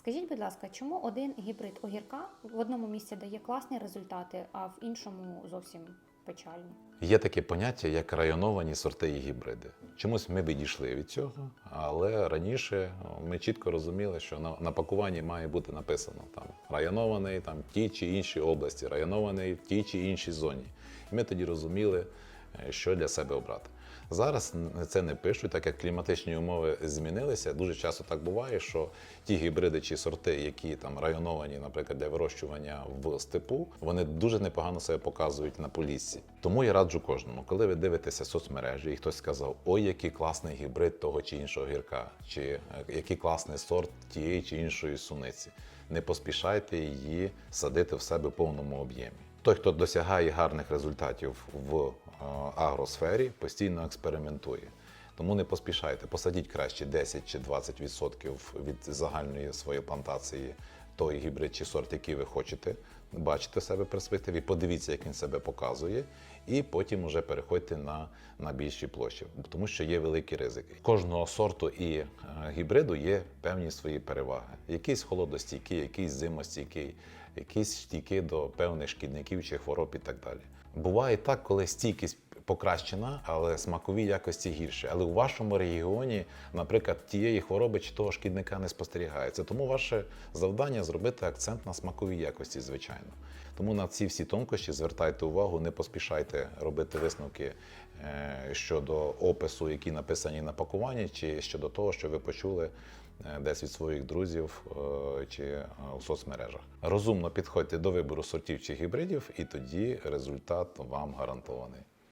Скажіть, будь ласка, чому один гібрид огірка в одному місці дає класні результати, а в іншому зовсім печальні? Є таке поняття, як районовані сорти і гібриди. Чомусь ми відійшли від цього, але раніше ми чітко розуміли, що на, на пакуванні має бути написано там районований там ті чи інші області, районований в тій чи іншій зоні. І ми тоді розуміли, е, що для себе обрати. Зараз це не пишуть, так як кліматичні умови змінилися. Дуже часто так буває, що ті гібриди чи сорти, які там районовані, наприклад, для вирощування в степу, вони дуже непогано себе показують на поліссі. Тому я раджу кожному, коли ви дивитеся соцмережі, і хтось сказав, ой, який класний гібрид того чи іншого гірка, чи е, який класний сорт тієї чи іншої суниці. Не поспішайте її садити в себе в повному об'ємі. Той, хто досягає гарних результатів в агросфері, постійно експериментує. Тому не поспішайте, посадіть краще 10 чи 20% від загальної своєї плантації той гібрид чи сорт, який ви хочете бачити себе в перспективі. Подивіться, як він себе показує, і потім вже переходьте на, на більші площі, тому що є великі ризики. Кожного сорту і е, гібриду є певні свої переваги. Якийсь холодостійкий, якийсь зимостійкий, якийсь стійкий до певних шкідників чи хвороб і так далі. Буває так, коли стійкість покращена, але смакові якості гірші. Але у вашому регіоні, наприклад, тієї хвороби чи того шкідника не спостерігається. Тому ваше завдання зробити акцент на смаковій якості, звичайно. Тому на ці всі тонкощі звертайте увагу, не поспішайте робити висновки е, щодо опису, які написані на пакуванні, чи щодо того, що ви почули е, десь від своїх друзів е, чи у соцмережах. Розумно підходьте до вибору сортів чи гібридів, і тоді результат вам гарантований.